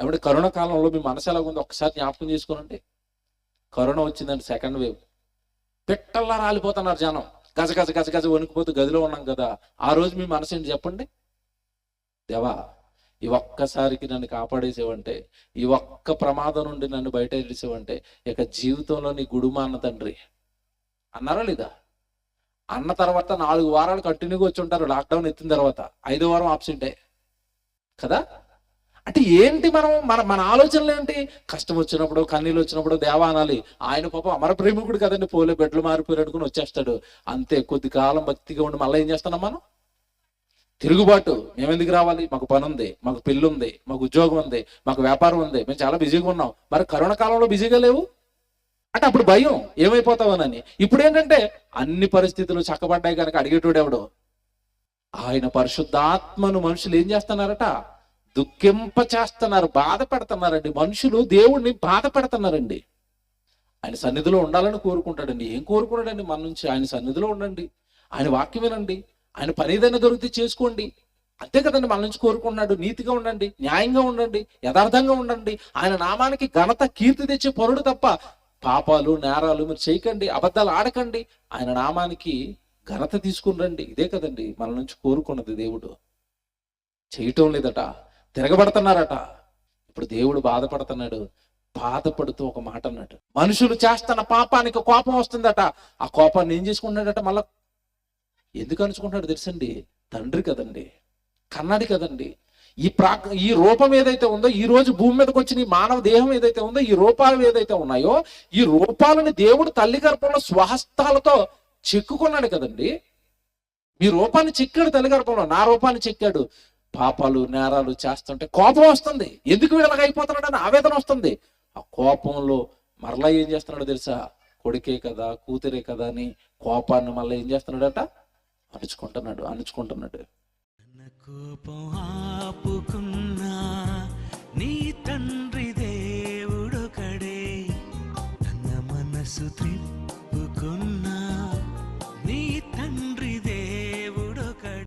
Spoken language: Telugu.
ఏమంటే కరోనా కాలంలో మీ మనసు ఎలా ఉందో ఒకసారి జ్ఞాపకం చేసుకోనండి. కరోనా వచ్చిందండి సెకండ్ వేవ్. పిట్టల్లా రాలిపోతున్నారు జనం. గజ గజ గజ గజ వణికిపోతూ గదిలో ఉన్నాం కదా. ఆ రోజు మీ మనసు ఏంటి చెప్పండి? దేవా ఈ ఒక్కసారికి నన్ను కాపాడేసేవంటే ఈ ఒక్క ప్రమాదం నుండి నన్ను బయట వెళ్ళేసేవంటే ఇక జీవితంలో నీ గుడుమా అన్న తండ్రి. అన్నారా లేదా? అన్న తర్వాత నాలుగు వారాలు కంటిన్యూగా వచ్చి ఉంటారు. లాక్డౌన్ ఎత్తిన తర్వాత. ఐదో వారం ఆబ్సెంటే. కదా? అంటే ఏంటి మనం మన మన ఆలోచనలు ఏంటి? కష్టం వచ్చినప్పుడు కన్నీళ్ళు వచ్చినప్పుడు దేవా అనాలి. ఆయన పాపం అమర ప్రేమికుడు కదండి పోలే బెడ్లు మారిపోయారు అనుకుని వచ్చేస్తాడు. అంతే కొద్ది కాలం భక్తిగా ఉండి మళ్ళీ ఏం చేస్తున్నాం మనం? తిరుగుబాటు. మేము ఎందుకు రావాలి? మాకు పని ఉంది మాకు పెళ్ళి ఉంది మాకు ఉద్యోగం ఉంది మాకు వ్యాపారం ఉంది మేము చాలా బిజీగా ఉన్నాం. మరి కరోనా కాలంలో బిజీగా లేవు? అంటే అప్పుడు భయం. ఏమైపోతావనని. ఇప్పుడు ఏంటంటే అన్ని పరిస్థితులు చక్కబడ్డాయి కనుక అడిగేటోడెవడు? ఆయన పరిశుద్ధాత్మను మనుషులు ఏం చేస్తున్నారట? దుఃఖింప చేస్తున్నారు బాధపడుతున్నారండి. మనుషులు దేవుణ్ణి బాధపడుతున్నారండి. ఆయన సన్నిధిలో ఉండాలని కోరుకుంటాడండి. ఏం కోరుకున్నాడండి? మన నుంచి ఆయన సన్నిధిలో ఉండండి. ఆయన వాక్యం వినండి. ఆయన పని ఏదైనా దొరికితే చేసుకోండి. అంతే కదండి మన నుంచి కోరుకున్నాడు నీతిగా ఉండండి. న్యాయంగా ఉండండి. యథార్థంగా ఉండండి. ఆయన నామానికి ఘనత కీర్తి తెచ్చే పరుడు తప్ప పాపాలు నేరాలు మీరు చేయకండి. అబద్ధాలు ఆడకండి. ఆయన నామానికి ఘనత తీసుకుని రండి. ఇదే కదండి మన నుంచి కోరుకున్నది దేవుడు. చేయటం లేదట. తిరగబడుతున్నారట. ఇప్పుడు దేవుడు బాధపడుతున్నాడు. బాధపడుతూ ఒక మాట అన్నాడు. మనుషులు చేస్తున్న పాపానికి కోపం వస్తుందట. ఆ కోపాన్ని ఏం చేసుకుంటున్నాడట మళ్ళా? ఎందుకు అనుకుంటున్నాడు తెలుసండి? తండ్రి కదండి. కన్నాడి కదండి. ఈ ప్రా ఈ రూపం ఏదైతే ఉందో ఈ రోజు భూమి మీదకి వచ్చిన ఈ మానవ దేహం ఏదైతే ఉందో ఈ రూపాలు ఏదైతే ఉన్నాయో ఈ రూపాలని దేవుడు తల్లి గర్భంలో స్వహస్తాలతో చెక్కుకున్నాడు కదండి. మీ రూపాన్ని చెక్కాడు తల్లి గర్భంలో. నా రూపాన్ని చెక్కాడు. పాపాలు నేరాలు చేస్తుంటే కోపం వస్తుంది. ఎందుకు వీళ్ళకి అని ఆవేదన వస్తుంది. ఆ కోపంలో మరలా ఏం చేస్తున్నాడో తెలుసా? కొడుకే కదా కూతురే కదా అని కోపాన్ని మళ్ళీ ఏం చేస్తున్నాడట? అణుచుకుంటున్నాడు అణుచుకుంటున్నాడు. కోపం